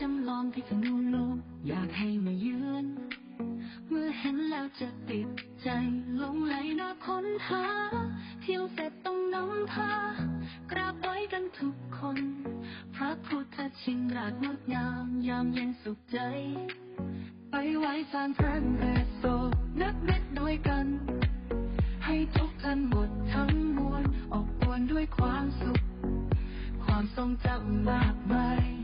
จำลองพิษณุโลกอยากให้มาเยือนเมื่อเห็นแล้วจะติดใจลงไหลน่าค้นหาเที่ยวเสร็จต้องนำพากราบไหว้กันทุกคน พระพุทธชินราชงดงามยามเย็นสุขใจ ไปไหว้สารพระเรโซนักเม็ดด้วยกัน ให้ทุกท่านหมดทั้งมวลออกปวนด้วยความสุข ความทรงจำมากมาย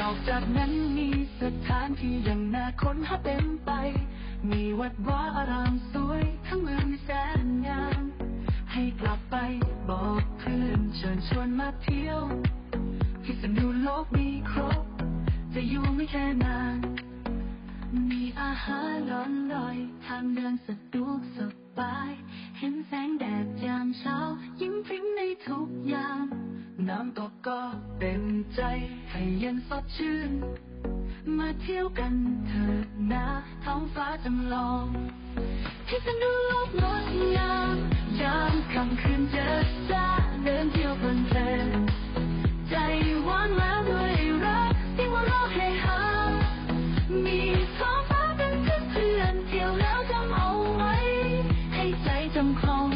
นอกจากนั้นมีสถานที่ยังน่าค้นหาเต็มไป มีวัดวาอารามสวยทั้งเมืองแสนงาม ให้กลับไปบอกเพื่อนเชิญชวนมาเที่ยวพิษณุโลกมีครบ จะอยู่ไม่แค่นาน มีอาหารร้อนลอย ทางเดินสะดวกสบาย เห็นแสงแดดยามเช้ายิ้มพริ้ม ก็เต็มใจให้เย็นสดชื่น มาเที่ยวกันเถิดนะท้องฟ้าจำลองพิษณุโลกงดงามยามค่ำคืนเจอจ้าเดินเที่ยวเพลินเพลินใจว่างแล้วด้วยรักที่ว่ารอให้หา มีท้องฟ้าเป็นเพื่อนเที่ยวแล้วจำเอาไว้ ให้ใจจำคลอง